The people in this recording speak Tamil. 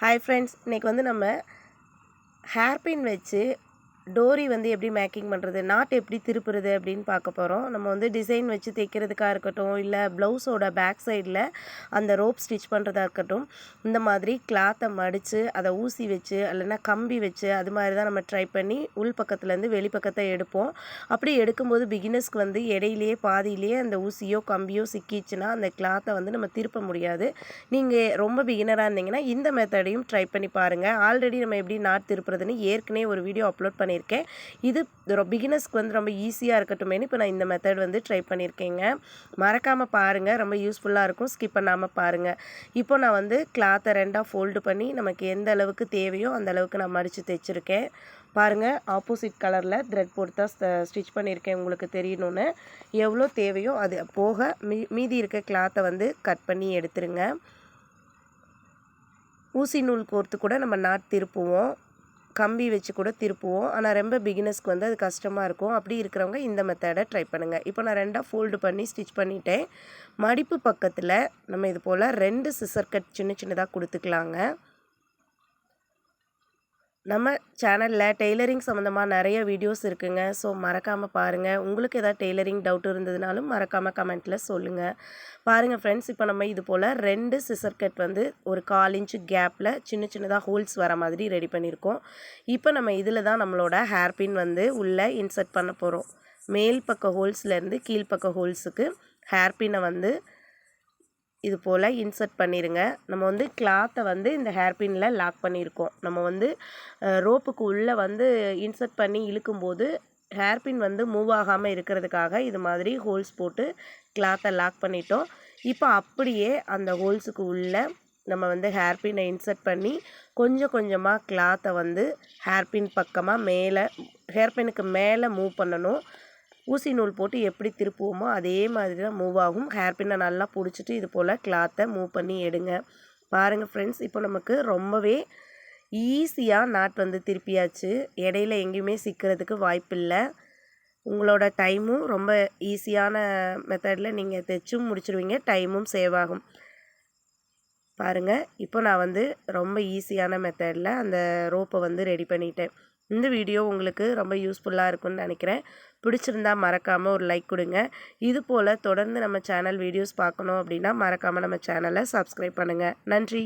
ஹாய் ஃப்ரெண்ட்ஸ் இன்றைக்கி வந்து நம்ம ஹேர்பின் வச்சு டோரி வந்து எப்படி மேக்கிங் பண்ணுறது நாட் எப்படி திருப்புறது அப்படின்னு பார்க்க போகிறோம் நம்ம வந்து டிசைன் வச்சு தைக்கிறதுக்காக இருக்கட்டும் இல்லை ப்ளவுஸோட பேக் சைடில் அந்த ரோப் ஸ்டிச் பண்ணுறதா இருக்கட்டும் இந்த மாதிரி கிளாத்தை மடித்து அதை ஊசி வச்சு இல்லைன்னா கம்பி வச்சு அது மாதிரி தான் நம்ம ட்ரை பண்ணி உள் பக்கத்துலேருந்து வெளிப்பக்கத்தை எடுப்போம். அப்படி எடுக்கும்போது பிகினர்ஸ்க்கு வந்து இடையிலேயே பாதியிலேயே அந்த ஊசியோ கம்பியோ சிக்கிச்சுன்னா அந்த கிளாத்தை வந்து நம்ம திருப்ப முடியாது. நீங்கள் ரொம்ப பிகினராக இருந்தீங்கன்னா இந்த மெத்தடையும் ட்ரை பண்ணி பாருங்கள் ஆல்ரெடி நம்ம எப்படி நாட் திருப்புறதுன்னு ஏற்கனவே ஒரு வீடியோ அப்லோட் பண்ணி பண்ணியிருக்கேன். இது பிகினர்ஸ்க்கு வந்து ரொம்ப ஈஸியாக இருக்கட்டுமேனு இப்போ நான் இந்த மெத்தட் வந்து ட்ரை பண்ணியிருக்கேங்க. மறக்காமல் பாருங்கள் ரொம்ப யூஸ்ஃபுல்லாக இருக்கும். ஸ்கிப் பண்ணாமல் பாருங்கள் இப்போ நான் வந்து கிளாத்தை ரெண்டாக ஃபோல்டு பண்ணி நமக்கு எந்த அளவுக்கு தேவையோ அந்த அளவுக்கு நான் மடித்து தைச்சிருக்கேன். பாருங்கள் ஆப்போசிட் கலரில் த்ரெட் போட்டு தான் ஸ்டிச் பண்ணியிருக்கேன் உங்களுக்கு தெரியணும்னு. எவ்வளோ தேவையோ அது போக மீ மீதி இருக்க கிளாத்தை வந்து கட் பண்ணி எடுத்துருங்க. ஊசி நூல் கோர்த்து கூட நம்ம நாட் திருப்புவோம். கம்பி வச்சு கூட திருப்புவோம். ஆனால் ரொம்ப பிகினர்ஸ்க்கு வந்து அது கஷ்டமாக இருக்கும். அப்படி இருக்கிறவங்க இந்த மெத்தடை ட்ரை பண்ணுங்கள் இப்போ நான் ரெண்டாக ஃபோல்டு பண்ணி ஸ்டிச் பண்ணிட்டேன். மடிப்பு பக்கத்தில் நம்ம இது போல் ரெண்டு சிசர் கட் சின்ன சின்னதாக கொடுத்துக்கலாங்க. நம்ம சேனலில் டெய்லரிங் சம்மந்தமாக நிறைய வீடியோஸ் இருக்குங்க. ஸோ மறக்காமல் பாருங்கள் உங்களுக்கு எதாவது டெய்லரிங் டவுட் இருந்ததுனாலும் மறக்காமல் கமெண்ட்டில் சொல்லுங்கள் பாருங்கள் ஃப்ரெண்ட்ஸ் இப்போ நம்ம இது போல் ரெண்டு சிசர் கட் வந்து ஒரு கால் இன்ச்சு கேப்பில் சின்ன சின்னதாக ஹோல்ஸ் வர மாதிரி ரெடி பண்ணியிருக்கோம். இப்போ நம்ம இதில் தான் நம்மளோட ஹேர் பின் வந்து உள்ளே இன்சர்ட் பண்ண போகிறோம் மேல் பக்க ஹோல்ஸ்லேருந்து கீழ்ப்பக்க ஹோல்ஸுக்கு ஹேர் பின்னை வந்து இது போல் இன்சர்ட் பண்ணிடுங்க நம்ம வந்து கிளாத்தை வந்து இந்த ஹேர்பினில் லாக் பண்ணியிருக்கோம் நம்ம வந்து ரோப்புக்கு உள்ளே வந்து இன்சர்ட் பண்ணி இழுக்கும்போது ஹேர்பின் வந்து மூவ் ஆகாமல் இருக்கிறதுக்காக இது மாதிரி ஹோல்ஸ் போட்டு கிளாத்தை லாக் பண்ணிட்டோம். இப்போ அப்படியே அந்த ஹோல்ஸுக்கு உள்ளே நம்ம வந்து ஹேர்பினை இன்சர்ட் பண்ணி கொஞ்சம் கொஞ்சமாக கிளாத்தை வந்து ஹேர்பின் பக்கமாக மேலே ஹேர்பினுக்கு மேலே மூவ் பண்ணணும். ஊசி நூல் போட்டு எப்படி திருப்புவோமோ அதே மாதிரி தான் மூவ் ஆகும். ஹேர் பின்னை நல்லா பிடிச்சிட்டு இது போல் கிளாத்தை மூவ் பண்ணி எடுங்க. பாருங்கள் ஃப்ரெண்ட்ஸ் இப்போ நமக்கு ரொம்பவே ஈஸியாக நாட் வந்து திருப்பியாச்சு. இடையில எங்கேயுமே சிக்கிறதுக்கு வாய்ப்பில்லை. உங்களோட டைமும் ரொம்ப ஈஸியான மெத்தடில் நீங்கள் தைச்சும் முடிச்சிருவீங்க. டைமும் சேவ் ஆகும். பாருங்கள் இப்போ நான் வந்து ரொம்ப ஈஸியான மெத்தடில் அந்த ரோப்பை வந்து ரெடி பண்ணிட்டேன். இந்த வீடியோ உங்களுக்கு ரொம்ப யூஸ்ஃபுல்லாக இருக்கும்னு நினைக்கிறேன். பிடிச்சிருந்தா மறக்காமல் ஒரு லைக் கொடுங்க. இது போல் தொடர்ந்து நம்ம சேனல் வீடியோஸ் பார்க்கணும் அப்படின்னா மறக்காமல் நம்ம சேனலை சப்ஸ்கிரைப் பண்ணுங்கள் நன்றி.